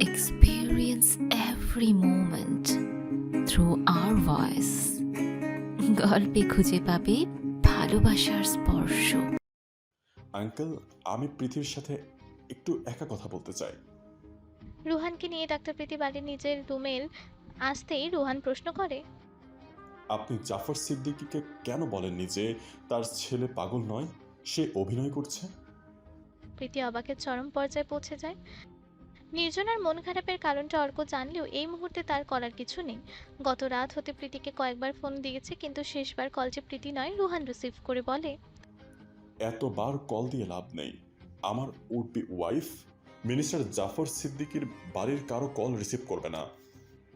experience every moment through our voice. গল্পে খুঁজে পাবে ভালোবাসার স্পর্শ। আঙ্কেল আমি পৃথিবীর সাথে একটু একা কথা বলতে চাই। রুহানকে নিয়ে ডাক্তার প্রীতি বাড়ির নিজের রুমের আসতেই রুহান প্রশ্ন করে। আপনি জাফর সিদ্দিকীকে কেন বলেননি যে তার ছেলে পাগল নয় সে অভিনয় করছে? প্রীতি অবাকের চরম পর্যায়ে পৌঁছে যায়। নির্জনার মন খারাপের কারণটা অর্ক জানলেও এই মুহূর্তে তার করার কিছু নেই। গত রাত হতে প্রীতিকে কয়েকবার ফোন দিয়েছে কিন্তু শেষবার কল যে প্রীতি নয় রুহান রিসিভ করে বলে এতবার কল দিয়ে লাভ নেই। আমার would be wife minister Zafar সিদ্দিকীর বাড়ির কারও কল রিসিভ করবে না।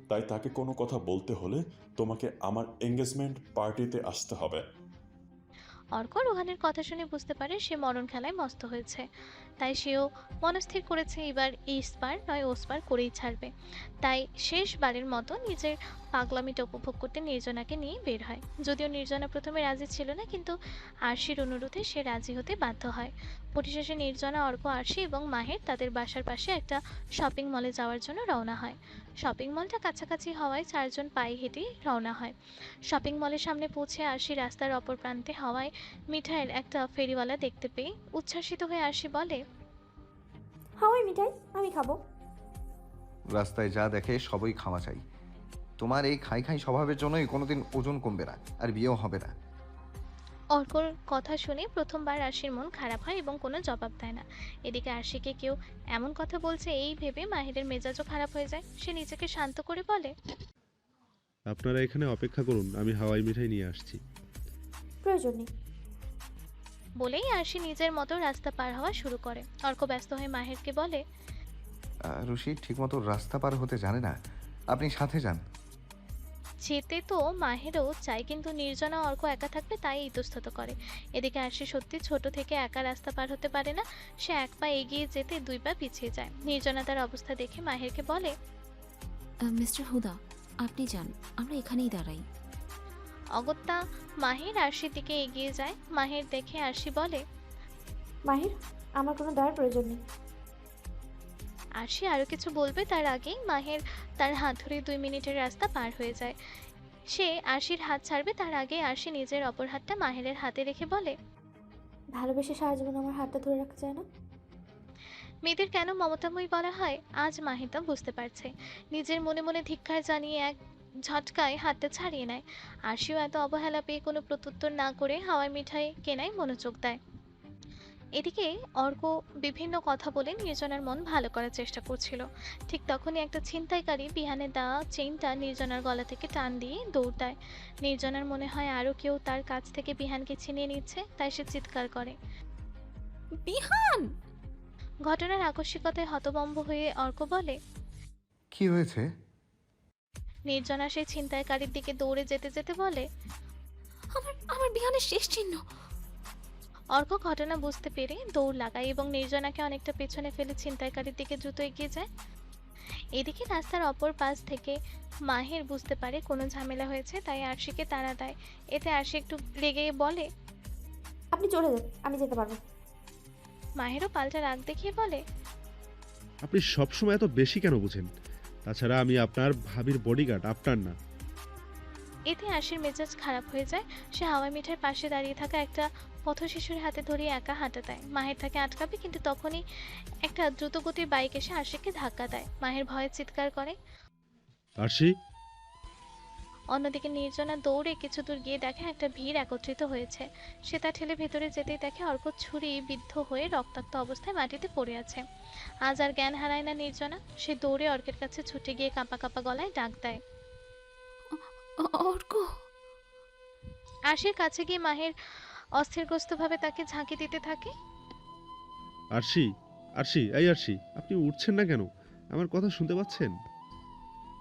তাই তাকে কোনো কথা বলতে হলে তোমাকে আমার এঙ্গেজমেন্ট পার্টিতে আসতে হবে। অর্ক রুহানের কথা শুনে বুঝতে পারে সে মরণ খেলায় মস্ত হয়েছে। তাই সেও মনস্থির করেছে, এবার এই স্পার নয়, ও স্পার করেই ছাড়বে। তাই শেষবারের মতো নিজের পাগলামিটা উপভোগ করতে নির্জনাকে নিয়ে বের হয়। যদিও নির্জনা প্রথমে রাজি ছিল না, কিন্তু আরশির অনুরোধে সে রাজি হতে বাধ্য হয়। পরিশেষে নির্জনা, অর্ক, আরশি এবং মাহের তাদের বাসার পাশে একটা শপিং মলে যাওয়ার জন্য রওনা হয়। শপিং মলটা কাছাকাছি হওয়ায় চারজন পায়ে হেঁটে রওনা হয়। শপিং মলের সামনে পৌঁছে আরশি রাস্তার অপর প্রান্তে হওয়ায় মিঠাইয়ের একটা ফেরিওয়ালা দেখতে পেয়ে উচ্ছ্বাসিত হয়ে আরশি বলে হাওয়াই মিঠাই আমি খাব। রাস্তায় যা দেখে সবই খাওয়া চাই। তোমার এই খাই খাই স্বভাবের জন্যই কোনোদিন ওজন কমবে না আর বিয়েও হবে না। অর্কর কথা শুনে প্রথমবার আরশির মন খারাপ হয় এবং কোনো জবাব দেয় না। এদিকে আরশিকে কেউ এমন কথা বলছে এই ভেবে মাহিরের মেজাজও খারাপ হয়ে যায়। সে নিজেকে শান্ত করে বলে আপনারা এখানে অপেক্ষা করুন আমি হাওয়াই মিঠাই নিয়ে আসছি। প্রয়োজন নেই। বলেই আরশি নিজের মতো রাস্তা পার হওয়া শুরু করে। অর্ক ব্যস্ত হয়ে মাহিরকে বলে রুশি ঠিকমতো রাস্তা পার হতে জানে না। আপনি সাথে যান। যেতে তো মাহেরও চায় কিন্তু নির্জনা অর্ক একা থাকবে তাই ইতস্তত করে। এদিকে আরশি সত্যি ছোট থেকে একা রাস্তা পার হতে পারে না সে এক পা এগিয়ে যেতে দুই পা পিছিয়ে যায়। নির্জনা তার অবস্থা দেখে মাহেরকে বলে মিস্টার হুদা আপনি যান আমরা এখানেই দাঁড়াই। অগত্যা মাহির আরশির দিকে এগিয়ে যায়। মাহির দেখে আরশি বলে মাহির আমার কোনো দয়ার প্রয়োজন নেই। আরশি আরও কিছু বলবে তার আগেই মাহের তার হাত ধরে দুই মিনিটের রাস্তা পার হয়ে যায়। সে আরশির হাত ছাড়বে তার আগে আরশি নিজের অপর হাতটা মাহেরের হাতে রেখে বলে ভালোবেসে সারা জীবন আমার হাতটা ধরে রাখা যায় না? মেয়েদের কেন মমতাময়ী বলা হয়? আজ মাহিতা বুঝতে পারছে। নিজের মনে মনে ধিক্ষার জানিয়ে এক ঝটকায় হাতটা ছাড়িয়ে নেয়। আরশিও এত অবহেলা পেয়ে কোনো প্রত্যুত্তর না করে হাওয়াই মিঠাই কেনায় মনোযোগ দেয়। এদিকে অর্ক বিভিন্ন কথা বলে নির্জনার মন ভালো করার চেষ্টা করছিল। ঠিক তখনই একটা ছিনতাইকারী বিহানে দেওয়া চেইনটা নির্জনার গলা থেকে টান দিয়ে দৌড় দেয়। নির্জনার মনে হয় আরও কেউ তার কাছ থেকে বিহানকে ছিনিয়ে নিচ্ছে তাই সে চিৎকার করে। বিহান! ঘটনার আকস্মিকতায় হতবম্ব হয়ে অর্ক বলে কি হয়েছে? নির্জনা সেই ছিনতাইকারীর দিকে দৌড়ে যেতে যেতে বলে আমার আমার বিহানের শেষ চিহ্ন। অর্ক ঘটনা বুঝতে পেরে দৌড় লাগায় এবং নির্জনাকে অনেকটা পেছনে ফেলে ছিনতাইকারীর দিকে দ্রুত এগিয়ে যায়। এদিকে রাস্তার অপর পাশ থেকে মাহির বুঝতে পারে কোনো ঝামেলা হয়েছে তাই আরশিকে তাড়া দেয়। এতে আরশি একটু রেগে বলে আপনি চলে যান আমি যেতে পারব। মাহেরও পাল্টা রাগ দেখিয়ে বলে আপনি সবসময় এত বেশি কেন বুঝেন? তাছাড়া আমি আপনার ভাবির বডিগার্ড আপনার না। এতে আশির মেজাজ খারাপ হয়ে যায়। সে হাওয়াই মিঠার পাশে দাঁড়িয়ে থাকা একটা পথশিশুর হাতে ধরে একা হাঁটা দেয়। মাহের তাকে আটকাবে কিন্তু তখনই একটা দ্রুতগতির বাইক এসে আশিককে ধাক্কা দেয়। মাহের ভয়ে চিৎকার করে আরশি? অন্যদিকে নির্জনা দৌড়ে কিছু দূর গিয়ে দেখে একটা ভিড় একত্রিত হয়েছে। সে তা ঠেলে ভেতরে যেতেই দেখে অর্ক ছুরি বিদ্ধ হয়ে রক্তাক্ত অবস্থায় মাটিতে পড়ে আছে। আজ আর জ্ঞান হারায় না নির্জনা। সে দৌড়ে অর্কের কাছে ছুটে গিয়ে কাঁপা কাঁপা গলায় ডাক দেয়। অর্ক! আশির কাছে গিয়ে মাহের অস্থিরগ্রস্তভাবে তাকে ঝাঁকি দিতে থাকে। আরশি আরশি এই আরশি আপনি উঠছেন না কেন? আমার কথা শুনতে পাচ্ছেন?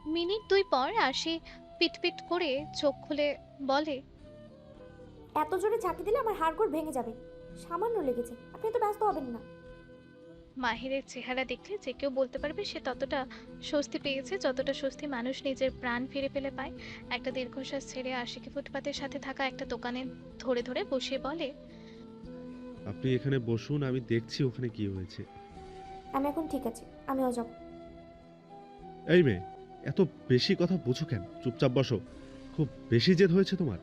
মিনিট দুই পর আশি পিটপিট করে চোখ খুলে বলে এত জোরে ঝাঁকি দিলে আমার হাড়গোড় ভেঙে যাবে। সামান্য লেগেছে। আপনি তো ব্যস্ত হবেন না। মাহিরের চেহারা দেখলে যে কেউ বলতে পারবে সে ততটা স্বস্তি পেয়েছে যতটা স্বস্তি মানুষ নিজের প্রাণ ফিরে পেলে পায়। একটা দীর্ঘশ্বাস ছেড়ে আশিকে ফুটপাতের সাথে থাকা একটা দোকানে ধরে ধরে বসিয়ে বলে আপনি এখানে বসুন আমি দেখছি ওখানে কি হয়েছে। আমি এখন ঠিক আছি। আমিও যাব। এই মেয়ে এত বেশি কথা বুঝো কেন? চুপচাপ বসো। খুব বেশি জেদ হয়েছে তোমার।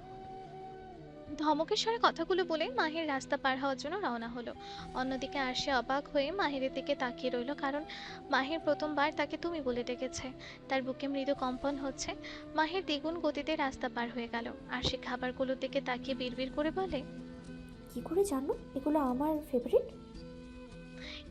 ধমকের স্বরে কথাগুলো বলে মাহির রাস্তা পার হওয়ার জন্য রওনা হলো। অন্যদিকে আরশি অবাক হয়ে মাহিরের দিকে তাকিয়ে রইল কারণ মাহির প্রথমবার তাকে তুমি বলে ডেকেছে। তার বুকে মৃদু কম্পন হচ্ছে। মাহির দ্বিগুণ গতিতে রাস্তা পার হয়ে গেল। আরশি খাবারগুলোর দিকে তাকিয়ে বিড়বিড় করে বলে কি করে জানো এগুলো আমার ফেভারিট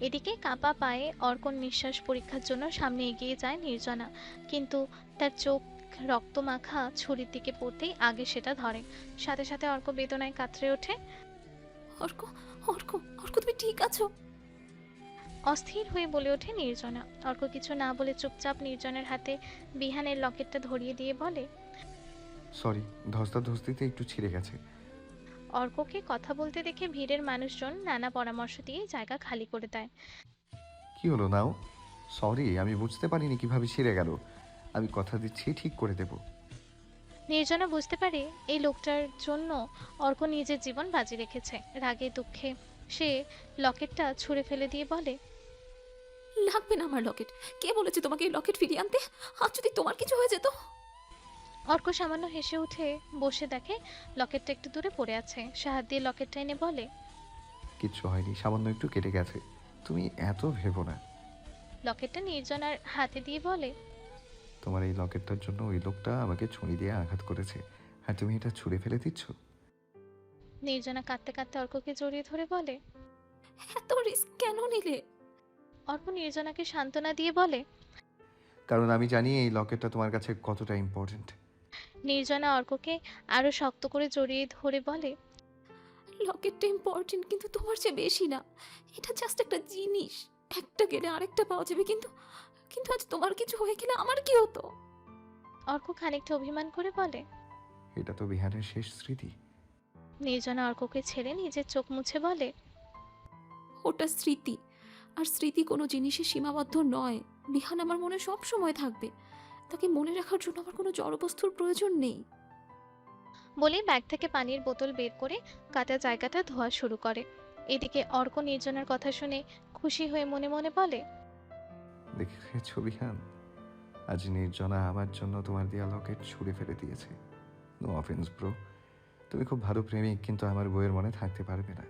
এদিকে কাপা পায়ে অর্কন নিঃশ্বাস পরীক্ষার জন্য সামনে এগিয়ে যায় নির্জনা। কিন্তু তার চোখ রক্তমাখা ছুরির দিকে পড়তেই আগে সেটা ধরে। সাথে সাথে অর্ক বেদনায় কাতরে ওঠে অর্ক অর্ক অর্ক তুমি ঠিক আছো? অস্থির হয়ে বলে ওঠে নির্জনা। অর্ক কিছু না বলে চুপচাপ নির্জনের হাতে বিহানের লকেটটা ধরিয়ে দিয়ে বলে সরি ধস্তা ধস্তিতে একটু ছিঁড়ে গেছে। অর্ককে কথা বলতে দেখে ভিড়ের মানুষজন নানা পরামর্শ দিয়ে জায়গা খালি করে দেয়। কি হলো নাও? সরি আমি বুঝতে পারিনি কীভাবে ছিঁড়ে গেল। আমি কথা দিচ্ছি ঠিক করে দেব। নির্জনা বুঝতে পারে এই লোকটার জন্য অর্ক নিজের জীবন বাজি রেখেছে রাগে দুঃখে। সে লকেটটা ছুঁড়ে ফেলে দিয়ে বলে লাগবে না আমার লকেট। কে বলেছে তোমাকে এই লকেট ফিরিয়ে আনতে? আর যদি তোমার কিছু হয়ে যেত? অর্ক সামান্য হেসে উঠে বসে দেখে লকেটটা একটু দূরে পড়ে আছে। সে হাত দিয়ে লকেটটা এনে বলে কিচ্ছু হয়নি সামান্য একটু কেটে গেছে। তুমি এত ভেবো না। লকেটটা নির্জনার হাতে দিয়ে বলে তোমার এই লকেটটার জন্য ওই লোকটা আমাকে ছুরি দিয়ে আঘাত করেছে। আর তুমি এটা ছুঁড়ে ফেলে দিচ্ছ? নির্জনা কাঁদতে কাঁদতে অর্ককে জড়িয়ে ধরে বলে এত রিস্ক কেন নিলে? অর্ক নির্জনাকে সান্ত্বনা দিয়ে বলে কারণ আমি জানি এই লকেটটা তোমার কাছে কতটা ইম্পর্ট্যান্ট নির্জনা অর্ককে আরও শক্ত করে জড়িয়ে ধরে বলে লকেটটা ইম্পর্টেন্ট কিন্তু তোমার চেয়ে বেশি না। এটা জাস্ট একটা জিনিস। একটা গেলে আরেকটা পাওয়া যাবে কিন্তু কিন্তু আজ তোমার কিছু হয়ে গেলে আমার কি হতো? অর্ক খানিকটা অভিমান করে বলে এটা তো বিহারের শেষ স্মৃতি। নির্জনা অর্ককে ছেড়ে নিজের চোখ মুছে বলে ওটা স্মৃতি। আর স্মৃতি কোনো জিনিসের সীমাবদ্ধ নয়। বিহান আমার মনে সব সময় থাকবে। তাকে মনে রাখার জন্য আমার কোনো জড়বস্তুর প্রয়োজন নেই। বলেই ব্যাগ থেকে পানির বোতল বের করে কাটা জায়গাটা ধোয়া শুরু করে। এদিকে অর্ক নির্জনার কথা শুনে খুশি হয়ে মনে মনে বলে দেখেছ বিহান আজ নির্জনা আমার জন্য তোমার দেয়া লকেট ছুঁড়ে ফেলে দিয়েছে। নো অফেন্স ব্রো তুমি খুব ভালো প্রেমিক কিন্তু আমার বইয়ের মনে থাকতে পারবে না।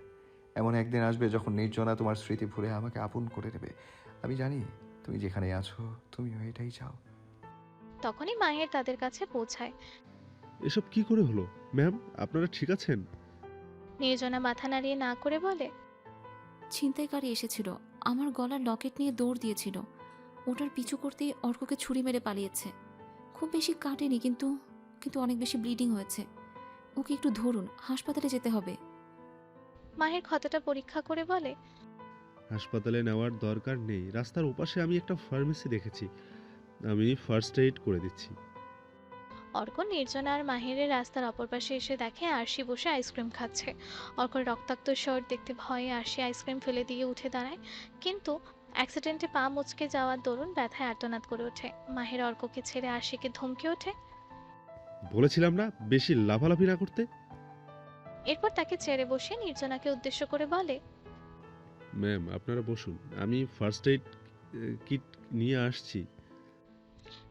এমন একদিন আসবে যখন নির্জনা তোমার স্মৃতি ভুলে আমাকে আপন করে দেবে আমি জানি তুমি যেখানে আছো তুমিও এটাই চাও। তখনই মায়ের তাদের কাছে পৌঁছায়। এসব কি করে হলো? ম্যাম আপনারা ঠিক আছেন? নির্জনা মাথা নাড়িয়ে না করে বলে ছিনতাইকারী এসেছিল। আমার গলার লকেট নিয়ে দৌড় দিয়েছিল। ওটার পিছু করতেই অর্ককে ছুরি মেরে পালিয়েছে। খুব বেশি কাটেনি কিন্তু কিন্তু অনেক বেশি ব্লিডিং হয়েছে। ওকে একটু ধরুন হাসপাতালে যেতে হবে। মায়ের ক্ষতটা পরীক্ষা করে বলে হাসপাতালে নেওয়ার দরকার নেই। রাস্তার ওপাশে আমি একটা ফার্মেসি দেখেছি। আমি ফার্স্ট এইড করে দিচ্ছি। অর্ক নির্জনা আর মাহিরের রাস্তার অপর পাশে এসে দেখে আরশি বসে আইসক্রিম খাচ্ছে। অর্কর রক্তাক্ত শর্ট দেখতে ভয়ে আরশি আইসক্রিম ফেলে দিয়ে উঠে দাঁড়ায়। কিন্তু অ্যাক্সিডেন্টে পা মুচকে যাওয়ার দরুন ব্যথায় আর্তনাদ করে ওঠে। মাহির অর্ককে ছেড়ে আরশিকে ধমকে ওঠে। বলেছিলাম না বেশি লাফালাফি না করতে? এরপর তাকে ছেড়ে বসে নির্জনাকে উদ্দেশ্য করে বলে ম্যাম আপনারা বসুন। আমি ফার্স্ট এইড কিট নিয়ে আসছি।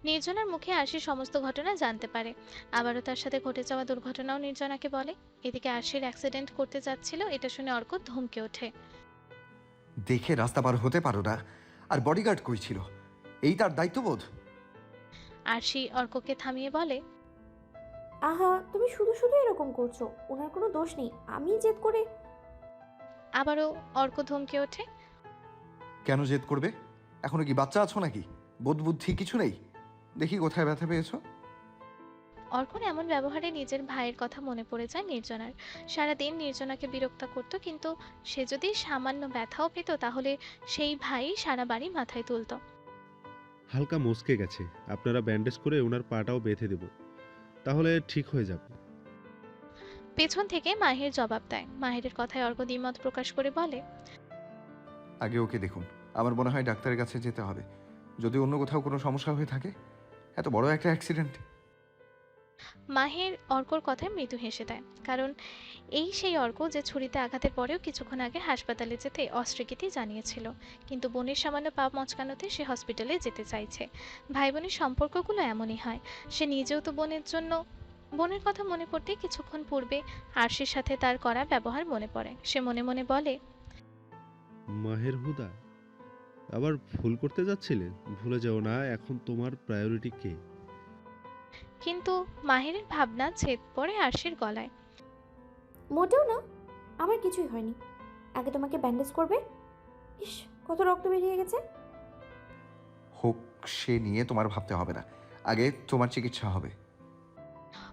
নির্জনার মুখে আরশি সমস্ত ঘটনা জানতে পারে। আবারও তার সাথে ঘটে যাওয়া দুর্ঘটনাও নির্জনাকে বলে। এদিকে আরশির অ্যাক্সিডেন্ট করতে যাচ্ছিল এটা শুনে অর্ক ধমকে ওঠে। দেখে রাস্তা পার হতে পারো না। আর বডিগার্ড কই ছিল? এই তার দায়িত্ববোধ? আরশি অর্ককে থামিয়ে বলে আহা তুমি শুধু শুধু এরকম করছ। ওনার কোনো দোষ নেই। আমি জেদ করে আবারও অর্ক ধমকে ওঠে। কেন জেদ করবে? এখনও কি বাচ্চা আছো নাকি? বোধ বুদ্ধি কিছু নেই? দেখি কোথায় ব্যথা পেয়েছ? অর্কন এমন ব্যবহারে নিজের ভাইয়ের কথা মনে পড়ে যায় নির্জনার। সারাদিন নির্জনাকে বিরক্ত করত কিন্তু সে যদি সামান্য ব্যথাও পেত তাহলে সেই ভাই সারা বাড়ি মাথায় তুলত। হালকা মস্কে গেছে। আপনারা ব্যান্ডেজ করে ওনার পাটাও বেঁধে দেব। তাহলে ঠিক হয়ে যাবে। পেছন থেকে মাহির জবাব দেয়। মাহিরের কথায় অর্ক দ্বিমত প্রকাশ করে বলে আগে ওকে দেখুন। আমার মনে হয় ডাক্তারের কাছে যেতে হবে। যদি অন্য কোথাও কোনো সমস্যা হয়ে থাকে? এত বড় একটা অ্যাক্সিডেন্ট মাহের অর্কর কথায় মৃদু হেসে দেয় কারণ এই সেই অর্ক যে ছুরিতে আঘাতের পরেও কিছুক্ষণ আগে হাসপাতালে যেতে অস্বীকৃতি জানিয়েছিল কিন্তু বোনের সামান্য পা মচকানোতে সে হসপিটালে যেতে চাইছে। ভাই বোনের সম্পর্কগুলো এমনই হয় সে নিজেও তো বোনের জন্য বোনের কথা মনে পড়তে কিছুক্ষণ পূর্বে আরশির সাথে তার করা ব্যবহার মনে পড়ে। সে মনে মনে বলে মাহের হুদা আবার ভুল করতে যাচ্ছিলে? ভুলে যাও না এখন তোমার প্রায়োরিটি কে? কিন্তু মাহিরের ভাবনা ছেদ পড়ে আরশির গলায়। মোটেও না আমার কিছুই হয়নি। আগে তোমাকে ব্যান্ডেজ করবে? ইস কত রক্ত বেরিয়ে গেছে। হোক সে নিয়ে তোমার ভাবতে হবে না। আগে তোমার চিকিৎসা হবে।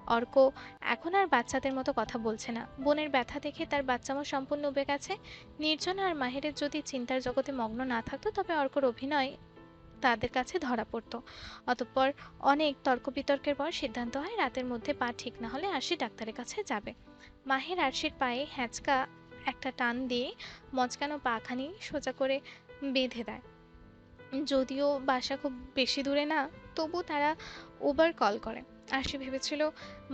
অর্ক এখন আর বাচ্চাদের মতো কথা বলছে না। বোনের ব্যথা দেখে তার বাচ্চা বাচ্চামো সম্পূর্ণ উবে গেছে। নির্জনা আর মাহিরের যদি চিন্তার জগতে মগ্ন না থাকতো, তবে অর্কর অভিনয় তাদের কাছে ধরা পড়তো। অতঃপর অনেক তর্ক বিতর্কের পর সিদ্ধান্ত হয় রাতের মধ্যে পা ঠিক না হলে আরশি ডাক্তারের কাছে যাবে। মাহের আরশির পায়ে হ্যাঁচকা একটা টান দিয়ে মচকানো পাখানি সোজা করে বেঁধে দেয়। যদিও বাসা খুব বেশি দূরে না, তবু তারা উবার কল করে। আরশি ভেবেছিল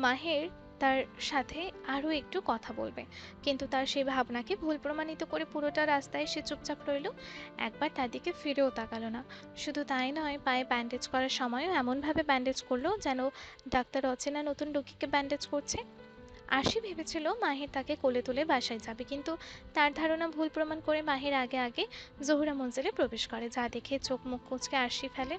মাহের তার সাথে আরও একটু কথা বলবে। কিন্তু তার সেই ভাবনাকে ভুল প্রমাণিত করে পুরোটা রাস্তায় সে চুপচাপ রইল। একবার তার দিকে ফিরেও তাকালো না। শুধু তাই নয়, পায়ে ব্যান্ডেজ করার সময়ও এমনভাবে ব্যান্ডেজ করল যেন ডাক্তার অচেনা নতুন রোগীকে ব্যান্ডেজ করছে। আরশি ভেবেছিল মাহির তাকে কোলে তুলে বাসায় যাবে, কিন্তু তার ধারণা ভুল প্রমাণ করে মাহির আগে আগে জহুরা মঞ্জিলে প্রবেশ করে, যা দেখে চোখ মুখ কুচকে আরশি ফেলে।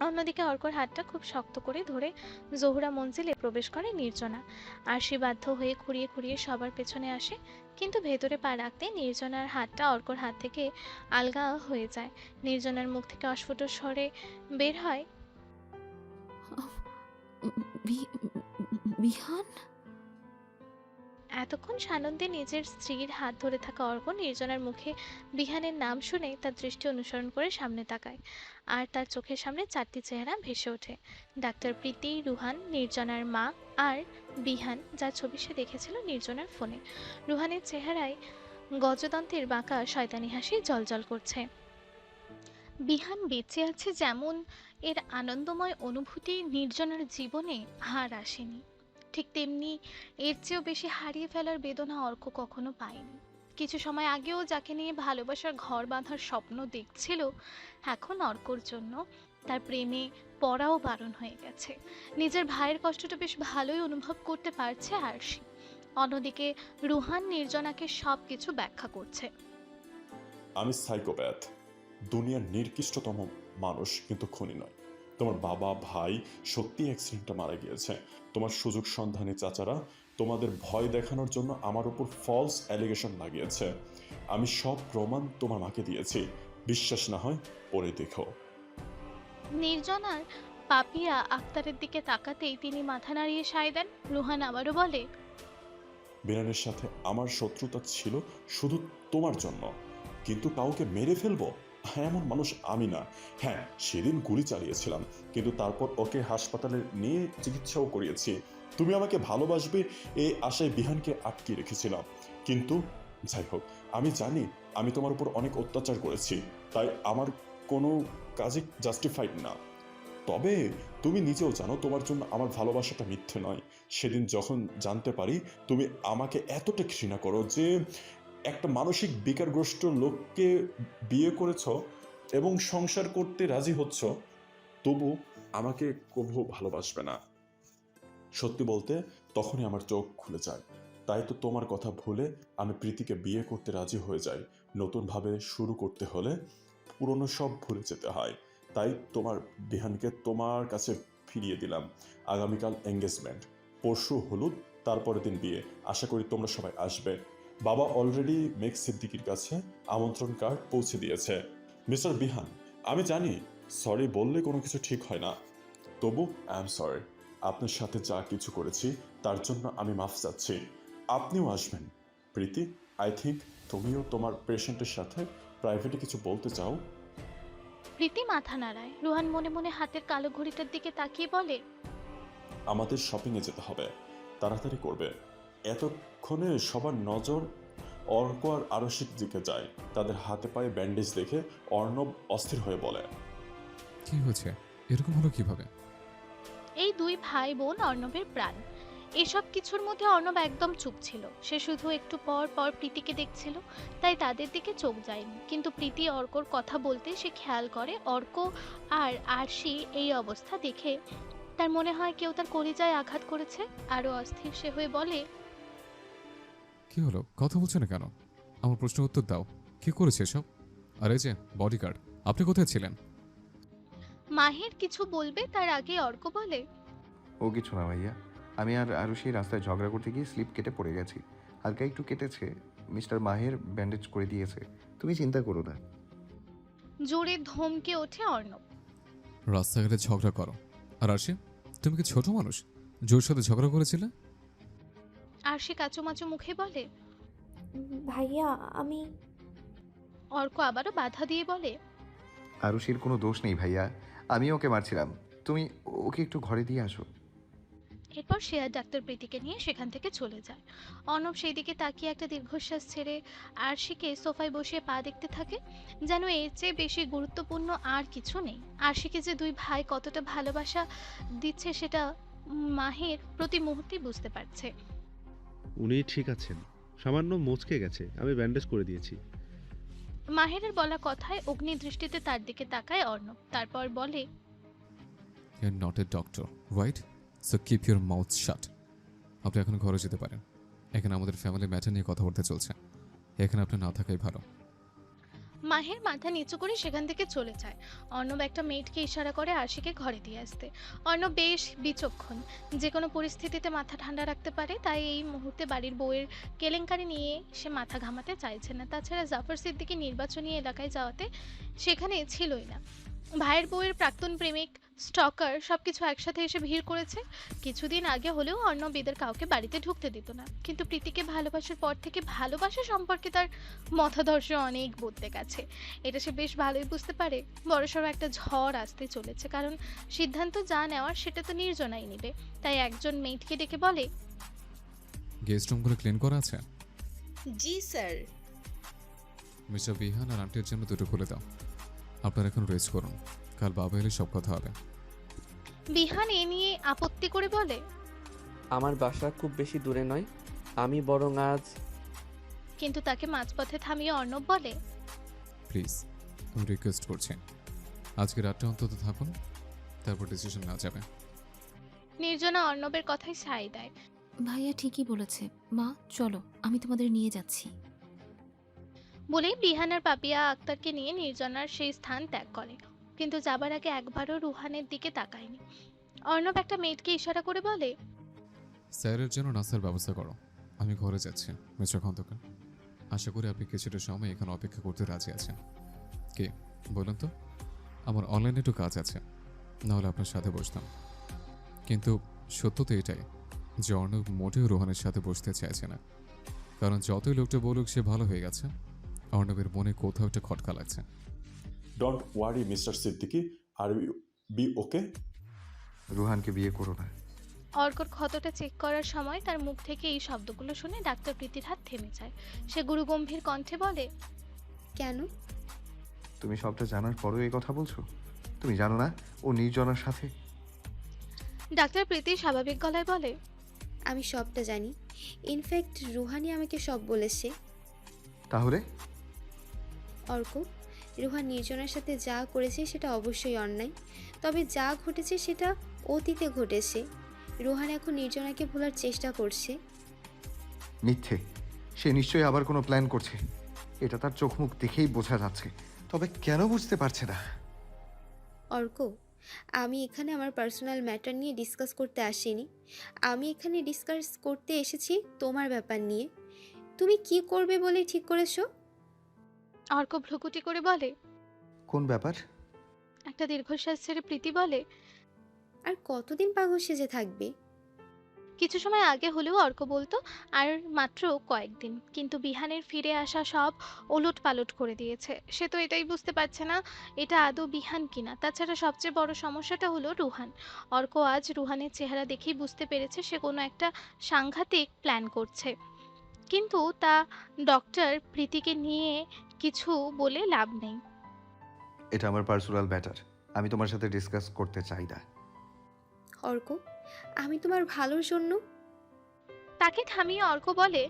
অন্যদিকে অর্কর হাতটা খুব শক্ত করে ধরে জহুরা মঞ্জিলে প্রবেশ করে নির্জনা আরশি বাধ্য হয়ে খুঁড়িয়ে খুঁড়িয়ে সবার পেছনে আসে কিন্তু ভেতরে পা রাখতে নির্জনার হাতটা অর্কর হাত থেকে আলগা হয়ে যায় নির্জনার মুখ থেকে অস্ফুট স্বরে বের হয় বিহান এতক্ষণ সানন্দে নিজের স্ত্রীর হাত ধরে থাকা অর্ক নির্জনার মুখে বিহানের নাম শুনে তার দৃষ্টি অনুসরণ করে সামনে তাকায়। আর তার চোখের সামনে চারটি চেহারা ভেসে ওঠে। ডাক্তার প্রীতি, রুহান, নির্জনার মা আর বিহান যার ছবি সে দেখেছিল নির্জনার ফোনে। রুহানের চেহারায় গজদন্তের বাঁকা শয়তানি হাসি জলজল করছে। বিহান বেঁচে আছে যেমন এর আনন্দময় অনুভূতি নির্জনার জীবনে হার আসেনি। ঠিক তেমনি এর চেয়েও বেশি হারিয়ে ফেলার বেদনা অর্ক কখনো পায়নি। কিছু সময় আগেও যাকে নিয়ে ভালোবাসার ঘর বাঁধার স্বপ্ন দেখছিল, এখন অর্কর জন্য তার প্রেমে পড়াও বারণ হয়ে গেছে। নিজের ভাইয়ের কষ্টটা বেশ ভালোই অনুভব করতে পারছে আরশি। অন্যদিকে রুহান নির্জনাকে সব কিছু ব্যাখ্যা করছে। আমি সাইকোপ্যাথ, দুনিয়ার নির্দিষ্টতম মানুষ কিন্তু খুনি নয়। তোমার বাবা ভাই সত্যি অ্যাক্সিডেন্টে মারা গিয়েছে। তোমার সুযোগ সন্ধানী চাচারা তোমাদের ভয় দেখানোর জন্য আমার উপর ফলস অ্যালিগেশন লাগিয়েছে। আমি সব প্রমাণ তোমার মাকে দিয়েছি। বিশ্বাস না হয় পরে দেখো। নির্জনার পাপিয়া আক্তারের দিকে তাকাতেই তিনি মাথা নাড়িয়ে সায় দেন। রুহান আবারও বলে বিনানের সাথে আমার শত্রুতা ছিল শুধু তোমার জন্য। কিন্তু কাউকে মেরে ফেলব? এমন মানুষ আমি না। হ্যাঁ সেদিন গুলি চালিয়েছিলাম, কিন্তু তারপর ওকে হাসপাতালে নিয়ে চিকিৎসাও করিয়েছি। তুমি আমাকে ভালোবাসবে এই আশায় বিহানকে আটকে রেখেছিলাম। কিন্তু যাই হোক, আমি জানি আমি তোমার উপর অনেক অত্যাচার করেছি, তাই আমার কোনো কাজে জাস্টিফাইড না। তবে তুমি নিজেও জানো তোমার জন্য আমার ভালোবাসাটা মিথ্যে নয়। সেদিন যখন জানতে পারি তুমি আমাকে এতটা ঘৃণা করো যে একটা মানসিক বিকারগ্রস্ত লোককে বিয়ে করেছ এবং সংসার করতে রাজি হচ্ছ, তবু আমাকে কবু ভালোবাসবে না। সত্যি বলতে, তখনই আমার চোখ খুলে যায়। তাই তো তোমার কথা ভুলে আমি প্রীতিকে বিয়ে করতে রাজি হয়ে যাই। নতুনভাবে শুরু করতে হলে পুরনো সব ভুলে যেতে হয়। তাই তোমার বিহানকে তোমার কাছে ফিরিয়ে দিলাম। আগামীকাল এঙ্গেজমেন্ট পরশু হলুদ, তারপরের দিন বিয়ে। আশা করি তোমরা সবাই আসবে। বাবা অলরেডি মেক সিদ্দিকির কাছে আমন্ত্রণ কার্ড পৌঁছে দিয়েছে। মিস্টার বিহান আমি জানি সরি বললে কোনো কিছু ঠিক হয় না। তবু আই এম সরি আপনার সাথে যা কিছু করেছি তার জন্য আমি মাফ চাচ্ছি। আপনিও আসবেন। প্রীতি আই থিঙ্ক তুমিও তোমার পেশেন্টের সাথে প্রাইভেটে কিছু বলতে চাও? প্রীতি মাথা নাড়ায়। রুহান মনে মনে হাতের কালো ঘড়িটার দিকে তাকিয়ে বলে আমাদের শপিংয়ে যেতে হবে। তাড়াতাড়ি করবে। এতক্ষণে সবার নজর অর্ক আর আরশির দিকে যায়। তাদের হাতে পায়ে ব্যান্ডেজ দেখে অর্ণব অস্থির হয়ে বলে কি হয়েছে? এরকম হলো কীভাবে? এই দুই ভাই বোন অর্ণবের প্রাণ। এসব কিছুর মধ্যে অর্ণব একদম চুপ ছিল। সে শুধু একটু পর পর প্রীতিকে দেখছিল তাই তাদের দিকে চোখ যায়নি। কিন্তু প্রীতি অর্কর কথা বলতে সে খেয়াল করে অর্ক আর আরশি এই অবস্থা দেখে। তার মনে হয় কেউ তার কলিজায় আঘাত করেছে। আরও অস্থির সে হয়ে বলে কি হলো? কথা বলছো না কেন? আমার প্রশ্ন উত্তর দাও। কি করেছে এসব? আর এই যে বডিগার্ড আপনি কোথায় ছিলেন? মাহের কিছু বলবে তার আগে অর্ক বলে? ও কিছু না ভাইয়া। আমি আর আরও সেই রাস্তায় ঝগড়া করতে গিয়ে স্লিপ কেটে পড়ে গেছি। হালকা একটু কেটেছে মিস্টার মাহের ব্যান্ডেজ করে দিয়েছে। তুমি চিন্তা করো না। জোরে ধমকে ওঠে অর্ণব। রাস্তাঘাটে ঝগড়া করো। আর আসে তুমি কি ছোট মানুষ? জোর সাথে ঝগড়া করেছিলে? আর সে কাচুমাচু মুখে বলে ভাইয়া আমি অর্ক আবারও বাধা দিয়ে বলে আরুষির কোনো দোষ নেই ভাইয়া আমি ওকে মারছিলাম। তুমি ওকে একটু ঘরে দিয়ে আসো। এরপর সে আর ডাক্তার প্রীতিকে নিয়ে সেখান থেকে চলে যায়। অনব সেই দিকে তাকিয়ে একটা দীর্ঘশ্বাস ছেড়ে আরশিকে সোফায় বসে পা দেখতে থাকে যেন এর চেয়ে বেশি গুরুত্বপূর্ণ আর কিছু নেই। আরশিকে যে দুই ভাই কতটা ভালোবাসা দিচ্ছে সেটা মাহের প্রতি মুহূর্তেই বুঝতে পারছে। উনি ঠিক আছেন। সামান্য মচকে গেছে আমি ব্যান্ডেজ করে দিয়েছি। মাহেরের বলা কথায় অগ্নি দৃষ্টিতে তার দিকে তাকায় অর্ণব তারপর বলে you are not a doctor right so keep your mouth shut আপনি এখন ঘরে যেতে পারেন। এখানে আমাদের ফ্যামিলি ম্যাটার নিয়ে কথা বলতে চলছে। এখানে আপনি না থাকাই ভালো। মাহের মাথা নিচু করে সেখান থেকে চলে যায়। অর্ণব একটা মেয়েটকে ইশারা করে আশিকে ঘরে দিয়ে আসতে। অর্ণব বেশ বিচক্ষণ। যে কোনো পরিস্থিতিতে মাথা ঠান্ডা রাখতে পারে, তাই এই মুহূর্তে বাড়ির বউয়ের কেলেঙ্কারি নিয়ে সে মাথা ঘামাতে চাইছে না। তাছাড়া জাফর সিদ্দিকি নির্বাচনী এলাকায় যাওয়াতে সেখানে ছিলই না। ভাইয়ের বউয়ের প্রাক্তন প্রেমিক স্টকার সবকিছু একসাথে এসে ভিড় করেছে। কিছুদিন আগে হলেও অর্ণব এদের কাউকে বাড়িতে ঢুকতে দিত না। কিন্তু প্রীতিকে ভালোবাসার পর থেকে ভালোবাসা সম্পর্কে তার মতাদর্শ অনেক বদলে গেছে। এটা সে বেশ ভালোই বুঝতে পারে। বড়সড় একটা ঝড় আসতে চলেছে। কারণ সিদ্ধান্ত যা নেওয়ার সেটা তো নির্জনাই নেবে। তাই একজন মেয়েটকে ডেকে বলে গেস্ট রুমগুলো ক্লিন করা আছে? জি স্যার। মিস্টার বিহান আর আন্টির জন্য দুটো খুলে দাও। আপনারা এখন রেস্ট করুন। কাল বাবা এলে সব কথা হবে। বিহান এ নিয়ে আপত্তি করে বলে? আমার বাসা খুব বেশি দূরে নয়। আমি বরং আজ কিন্তু তাকে মাঝপথে থামিয়ে অর্ণব বলে? প্লিজ আমি রিকোয়েস্ট করছি। আজকে রাতটা অন্তত থাকুন তারপর ডিসিশন না যাবে। নির্জনা অর্ণবের কথায় সায় দেয়। ভাইয়া ঠিকই বলেছে। মা চলো আমি তোমাদের নিয়ে যাচ্ছি। বলেই বিহান আর পাপিয়া আক্তারকে নিয়ে নির্জনার সেই স্থান ত্যাগ করে। কিন্তু যাবার আগে একবারও রুহানের দিকে তাকায়নি। অর্ণব একটা মেয়েটকে ইশারা করে বলে, স্যারের জন্য নাস্তার ব্যবস্থা করো। আমি ঘরে যাচ্ছি, মিস্টার খন্দকার। আশা করি আপনি কিছুটা সময় এখানে অপেক্ষা করতে রাজি আছেন। কে? বলুন তো। আমার অনলাইনে একটু কাজ আছে। নাহলে আপনার সাথে বসতাম। কিন্তু সত্য তো এটাই যে অর্ণব মোটেও রোহানের সাথে বসতে চাইছে না। কারণ যতই লোকটা বলুক সে ভালো হয়ে গেছে। অর্ণবের মনে কোথাও একটা খটকা লাগছে। ডোন্ট ওয়ারি মিস্টার সিদ্দিকি আর বি ওকে? রুহানকে বিয়ে করো না। অর্কর ক্ষতটা চেক করার সময় তার মুখ থেকে এই শব্দগুলো শুনে ডাক্তার প্রীতির হাত থেমে যায়। সে গুরুগম্ভীর কণ্ঠে বলে কেন? তুমি সবটা জানার পরেও এই কথা বলছো? তুমি জানো না ও নির্জনার সাথে। ডাক্তার প্রীতি স্বাভাবিক গলায় বলে আমি সবটা জানি। ইনফ্যাক্ট রুহানি আমাকে সব বলেছে। তাহলে? অর্ক রুহান নির্জনার সাথে যা করেছে সেটা অবশ্যই অন্যায়। তবে যা ঘটেছে সেটা অতীতে ঘটেছে। রুহান এখন নির্জনাকে ভোলার চেষ্টা করছে। মিথ্যে। সে নিশ্চয়ই আবার কোনো প্ল্যান করছে। এটা তার চোখ মুখ দেখেই বোঝা যাচ্ছে। তবে কেন বুঝতে পারছে না? অর্ক আমি এখানে আমার পার্সোনাল ম্যাটার নিয়ে ডিসকাস করতে আসিনি। আমি এখানে ডিসকাস করতে এসেছি তোমার ব্যাপার নিয়ে। তুমি কি করবে বলে ঠিক করেছ? অর্ক ভ্রুকুটি করে বলে কোন ব্যাপার? একটা দীর্ঘশ্বাস ছেড়ে প্রীতি বলে আর কতদিন পাগল সেজে থাকবে? কিছু সময় আগে হলেও অর্ক বলতো আর মাত্র কয়েকদিন। কিন্তু বিহানের ফিরে আসা সব ওলট পালট করে দিয়েছে। সে তো এটাই বুঝতে পারছে না এটা আদৌ বিহান কিনা? তাছাড়া সবচেয়ে বড় সমস্যাটা হলো রুহান। অর্ক আজ রুহানের চেহারা দেখেই বুঝতে পেরেছে সে কোনো একটা সাংঘাতিক প্ল্যান করছে। কিন্তু তা ডক্টর প্রীতিকে নিয়ে কিছু বলে লাভ নেই। এটা আমার পার্সোনাল ম্যাটার আমি তোমার সাথে ডিসকাস করতে চাই না। অর্ক আমি তোমার ভালোর জন্য তাকে থামিয়ে অর্ক বলে